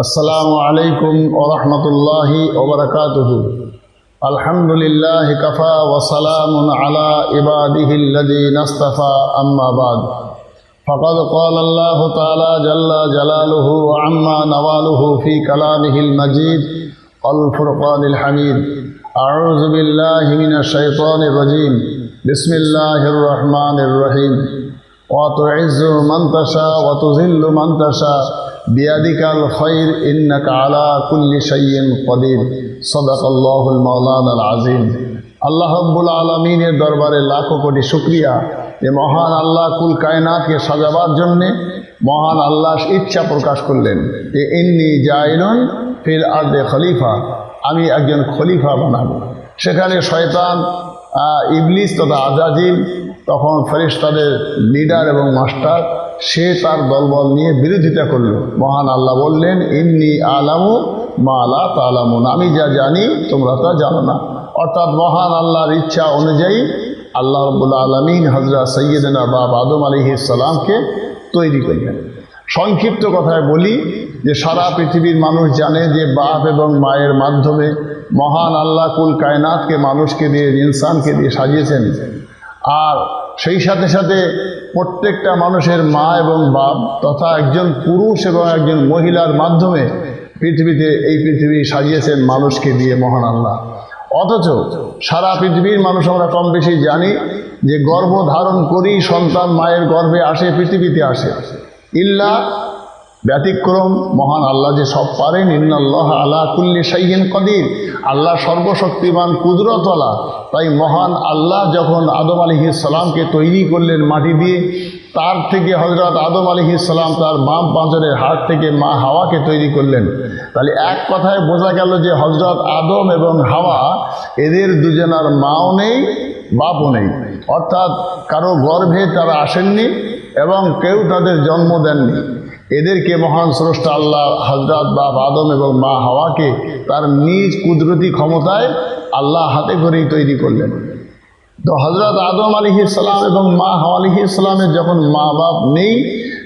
السلام عليكم ورحمة الله وبركاته الحمد لله كفى وسلام على عباده الذين اصطفى أما بعد فقد قال الله تعالى جل جلاله وعما نواله في كلامه المجيد الفرقان الحميد أعوذ بالله من الشيطان الرجيم بسم الله الرحمن الرحيم وتعز من تشاء وتذل من تشاء بيدك الخير إنك على كل شيء قدير صدق الله المولانا العظيم আল্লাহ রব্বুল আলমিনের দরবারে লাখো কোটি শুক্রিয়া যে মহান আল্লাহ কুল কায়নাতকে সাজাবার জন্যে মহান আল্লাহ ইচ্ছা প্রকাশ করলেন যে ইন্নি জাইলুন ফিল আর্দে খলিফা আমি একজন খলিফা বানাবো সেখানে শয়তান আহ, ইবলিস তথা আজাজিল তখন ফেরিস্তাদের লিডার এবং মাস্টার, সে তার দলবল নিয়ে বিরোধিতা করল। মহান আল্লাহ বললেন, ইন্নি আলামু মা আলা তালামুন। আমি যা জানি, তোমরা তা জানো না। অর্থাৎ মহান আল্লাহর ইচ্ছা অনুযায়ী আল্লাহ রবুল্লা আলমিন হজরত সৈয়দনা বাব আদম আলী সালামকে তৈরি করলেন। সংক্ষিপ্ত কথায় বলি যে, সারা পৃথিবীর মানুষ জানে যে, বাপ এবং মায়ের মাধ্যমে মহান আল্লাহ কুল কায়নাতকে মানুষকে দিয়ে, ইনসানকে দিয়ে সাজিয়েছেন। আর সেই সাথে সাথে প্রত্যেকটা মানুষের মা এবং বাপ তথা একজন পুরুষ এবং একজন মহিলার মাধ্যমে পৃথিবীতে এই পৃথিবী সাজিয়েছেন মানুষকে দিয়ে মহান আল্লাহ। অথচ সারা পৃথিবীর মানুষ আমরা কম বেশি জানি যে গর্ভ ধারণ করি সন্তান মায়ের গর্ভে আসে, পৃথিবীতে আসে। ইল্লা ব্যতিক্রম, মহান আল্লাহ যে সব পারেন, ইন্নাল্লাহ আল্লাহ কুল্লি সাইহিন কদির। আল্লাহ সর্বশক্তিমান কুদরতলা তাই মহান আল্লাহ যখন আদম আলী সালামকে তৈরি করলেন মাটি দিয়ে, তার থেকে হজরত আদম আলী সালাম তার বাম পাঁচরের হাত থেকে মা হাওয়াকে তৈরি করলেন। তাহলে এক কথায় বোঝা গেল যে হজরত আদম এবং হাওয়া এদের দুজনার মাও নেই, বাপও নেই। অর্থাৎ কারও গর্ভে তারা আসেননি এবং কেউ তাদের জন্ম দেননি। এদেরকে মহান স্রষ্টা আল্লাহ হজরত বাপ আদম এবং মা হাওয়াকে তার নিজ কুদরতি ক্ষমতায় আল্লাহ হাতে করেই তৈরি করলেন। তো হজরত আদম আলী ইসলাম এবং মা হাওয়া আলী ইসলামের যখন মা বাপ নেই,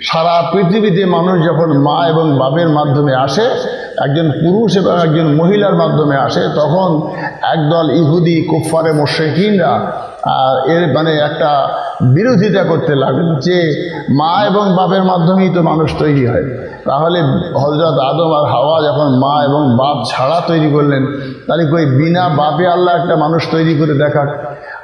সারা পৃথিবীতে মানুষ যখন মা এবং বাপের মাধ্যমে আসে একজন পুরুষ এবং একজন মহিলার মাধ্যমে আসে, তখন একদল ইহুদি কুফারে মোশেকিনরা এর মানে একটা বিরোধিতা করতে লাগল যে মা এবং বাপের মাধ্যমেই তো মানুষ তৈরি হয়। তাহলে হজরত আদম আর হাওয়া যখন মা এবং বাপ ছাড়া তৈরি করলেন, তাহলে কই বিনা বাপে আল্লাহ একটা মানুষ তৈরি করে দেখাক?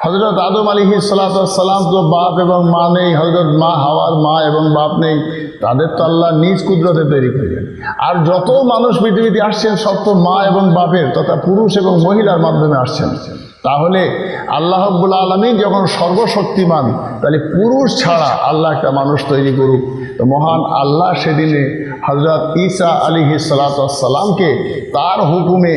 হজরত আদম আলী সালাম তো বাপ এবং মা নেই হজরত মা হাওয়ার মা এবং বাপ নেই, তাদের তো আল্লাহ নিজ কুদরতে তৈরি করলেন আর যত মানুষ পৃথিবীতে আসছেন, সব তো মা এবং বাপের, তথা পুরুষ এবং মহিলার মাধ্যমে আসছেন। তাহলে আল্লাহ রব্বুল আলমী যখন সর্বশক্তিমান, তাহলে পুরুষ ছাড়া আল্লাহ একটা মানুষ তৈরি করুক। তো মহান আল্লাহ সেদিনে হজরত ঈসা আলী সালাতামকে তার হুকুমে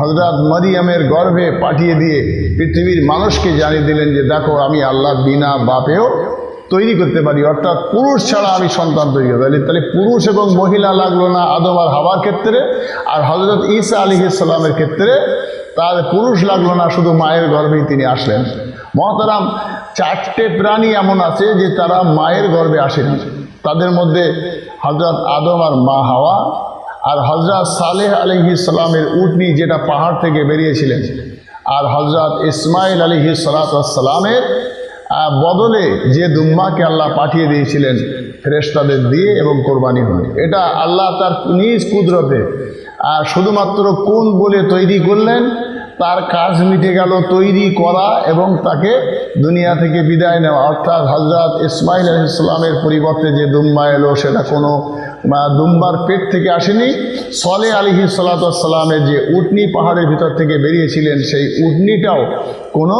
হজরত মরিয়ামের গর্ভে পাঠিয়ে দিয়ে পৃথিবীর মানুষকে জানিয়ে দিলেন যে, দেখো, আমি আল্লাহ বিনা বাপেও তৈরি করতে পারি। অর্থাৎ পুরুষ ছাড়া আমি সন্তান তৈরি করতে পারি। তাহলে পুরুষ এবং মহিলা লাগল না আদম আর হাওয়ার ক্ষেত্রে? আর হজরত ঈসা আলী সালামের ক্ষেত্রে তার পুরুষ লাগল না, শুধু মায়ের গর্ভেই তিনি আসলেন। মহতারাম, চারটে প্রাণী এমন আছে যে তারা মায়ের গর্ভে আসেনি তাদের মধ্যে হজরত আদম আর মা হাওয়া আর হজরত সালেহ আলহি সালামের উটনি যেটা পাহাড় থেকে বেরিয়েছিলেন আর হজরত ইসমাইল আলহি সালাতামের বদলে যে দুম্মাকে আল্লাহ পাঠিয়ে দিয়েছিলেন ফেরেস্তাদের দিয়ে এবং কোরবানি হয়ে এটা আল্লাহ তার নিজ কুদরতে শুধুমাত্র কোন বলে তৈরি করলেন তার কাজ মিটে গেল তৈরি করা এবং তাকে দুনিয়া থেকে বিদায় নেওয়া। অর্থাৎ হজরত ইসমাইল ইসলামের পরিবর্তে যে দুম্বা এলো, সেটা কোনো দুম্বার পেট থেকে আসেনি। সলে আলিহি সাল্লাতামের যে উটনি পাহাড়ের ভিতর থেকে বেরিয়েছিলেন, সেই উটনিটাও কোনো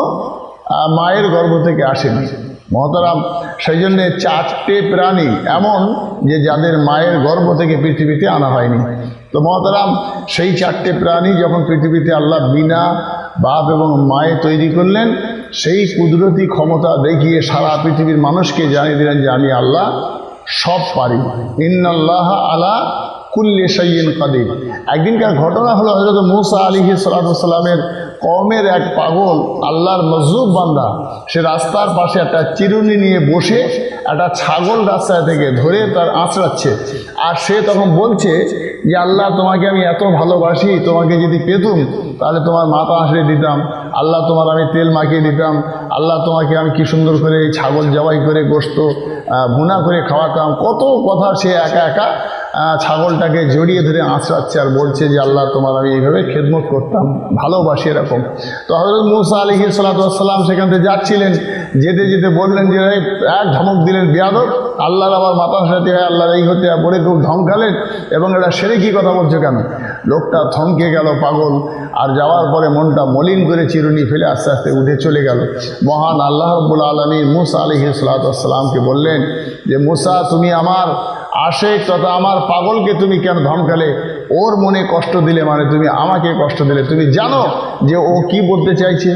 মায়ের গর্ভ থেকে আসেনি। মহতারাম সেই জন্যে চারটে প্রাণী এমন যে যাদের মায়ের গর্ভ থেকে পৃথিবীতে আনা হয়নি। তো মহতারাম, সেই চারটে প্রাণী যখন পৃথিবীতে আল্লাহ বিনা বাপ এবং মায়ে তৈরি করলেন, সেই কুদরতি ক্ষমতা দেখিয়ে সারা পৃথিবীর মানুষকে জানিয়ে দিলেন যে আমি আল্লাহ সব পারি। ইন্নাল্লাহ আলা কুল্লি সাইয়িন কাদির। একদিনকার ঘটনা হলো হজরত মুসা আলী সালামের কমের এক পাগল, আল্লাহর মজুব বান্দা। সে রাস্তার পাশে একটা চিরুনি নিয়ে বসে একটা ছাগল রাস্তায় থেকে ধরে তার আঁচড়াচ্ছে আর সে তখন বলছে যে আল্লাহ, তোমাকে আমি এত ভালোবাসি, তোমাকে যদি পেতুম, তাহলে তোমার মাথা আঁচড়ে দিতাম। আল্লাহ, তোমার আমি তেল মাখিয়ে দিতাম। আল্লাহ, তোমাকে আমি কি সুন্দর করে ছাগল জবাই করে গোস্ত ভুনা করে খাওয়াতাম। কত কথা সে একা একা ছাগলটাকে জড়িয়ে ধরে আঁচড়াচ্ছে আর বলছে যে আল্লাহ তোমার আমি এইভাবে খেদমত করতাম ভালোবাসি এরকম। তো হজরত মুসা আলী সালাতাম সেখান থেকে যাচ্ছিলেন। যেতে যেতে বললেন যে "এই, এক ধমক দিলেন বিয়াদব আল্লাহর আবার মাথা সাথে হয় আল্লাহর এই হতে বলে খুব ধমকালেন এবং এটা সেরে কি কথা বলছো কেন? লোকটা থমকে গেল পাগল আর যাওয়ার পরে মনটা মলিন করে চিরুনি ফেলে আস্তে আস্তে উঠে চলে গেল। মহান আল্লাহ রব্বুল আলমী মুসা আলী সালাতামকে বললেন যে মুসা তুমি আমার আশেক, তথা আমার পাগলকে তুমি কেন ধমকালে? ওর মনে কষ্ট দিলে মানে তুমি আমাকে কষ্ট দিলে। তুমি জানো যে ও কি বলতে চাইছে?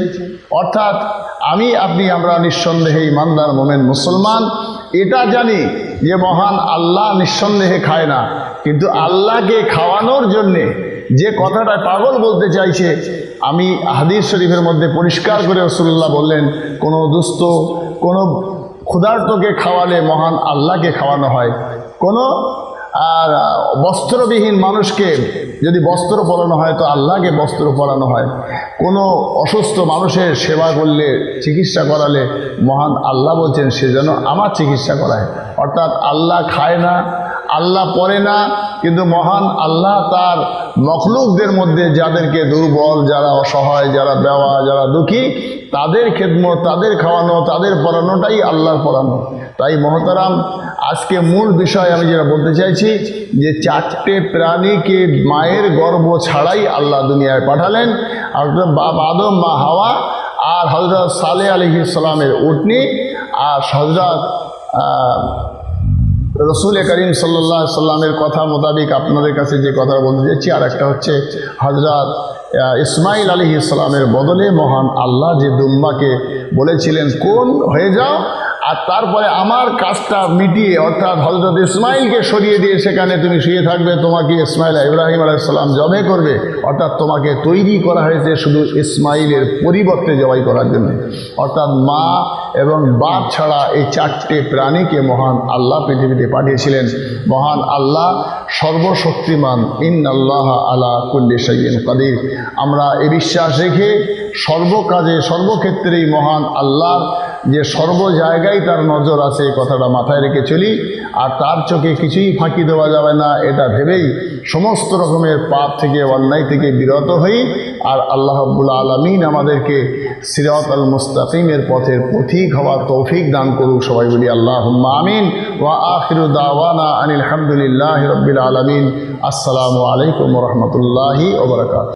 অর্থাৎ আমি, আপনি, আমরা নিঃসন্দেহে ইমানদার মোমেন মুসলমান। এটা জানি যে মহান আল্লাহ নিঃসন্দেহে খায় না। কিন্তু আল্লাহকে খাওয়ানোর জন্যে যে কথাটা পাগল বলতে চাইছে, আমি হাদিস শরীফের মধ্যে পরিষ্কার করে রসুল্লাহ বললেন, কোনো দুস্থ, কোনো ক্ষুধার্তকে খাওয়ালে মহান আল্লাহকে খাওয়ানো হয়। কোনো, আর বস্ত্রবিহীন মানুষকে যদি বস্ত্র পরানো হয়, তো আল্লাহকে বস্ত্র পরানো হয়। কোনো অসুস্থ মানুষের সেবা করলে, চিকিৎসা করালে মহান আল্লাহ বলছেন, সে যেন আমার চিকিৎসা করায়। অর্থাৎ আল্লাহ খায় না আল্লাহ পড়ে না, কিন্তু মহান আল্লাহ তার মখলুকদের মধ্যে যাদেরকে দুর্বল, যারা অসহায়, যারা দেওয়া যারা দুঃখী, তাদের খেদমত, তাদের খাওয়ানো, তাদের পড়ানোটাই আল্লাহর পড়ানো। তাই মহতারাম, আজকে মূল বিষয় আমি যেটা বলতে চাইছি, যে চারটে প্রাণীকে মায়ের গর্ভ ছাড়াই আল্লাহ দুনিয়ায় পাঠালেন। আর বাপ আদম, মা হাওয়া আর হজরত সালে আলী ইসলামের উটনি আর হজরত রসুল করিম সাল্লাহ সাল্লামের কথা মোতাবেক আপনাদের কাছে যে কথা বলতে চাইছি আর একটা হচ্ছে হজরত ইসমাইল আলী ইসলামের বদলে মহান আল্লাহ যে দুম্বাকে বলেছিলেন, কোন হয়ে যাও আর তারপরে আমার কাজটা মিটিয়ে অর্থাৎ হজরত ইসমাইলকে সরিয়ে দিয়ে সেখানে তুমি শুয়ে থাকবে, তোমাকে ইসমাইল ইব্রাহিম আলাইসাল্লাম জবে করবে। অর্থাৎ তোমাকে তৈরি করা হয়েছে শুধু ইসমাইলের পরিবর্তে জবাই করার জন্য। অর্থাৎ মা এবং বাপ ছাড়া এই চারটে প্রাণীকে মহান আল্লাহ পৃথিবীতে পাঠিয়েছিলেন। মহান আল্লাহ সর্বশক্তিমান ইন আল্লাহ আলা কুল্লি সাইয়িন কাদির। আমরা এ বিশ্বাস রেখে সর্বকাজে, সর্বক্ষেত্রেই মহান আল্লাহর যে সর্ব জায়গায় তার নজর আছে এই কথাটা মাথায় রেখে চলি, আর তার চোখে কিছুই ফাঁকি দেওয়া যাবে না, এটা ভেবেই সমস্ত রকমের পাপ থেকে, অন্যায় থেকে বিরত হই, আর আল্লাহ আব্বুল আলমিন আমাদেরকে সিরাত আল মুস্তাকিমের পথের পথিক হওয়ার তৌফিক দান করুক, সবাই বলি আল্লাহ আমিন। ওয়া আখিরু দাওয়ানা আনিল হামদুলিল্লাহ রব্বিল আলমিন। আসসালামু আলাইকুম রহমতুল্লাহি ওবরাকাত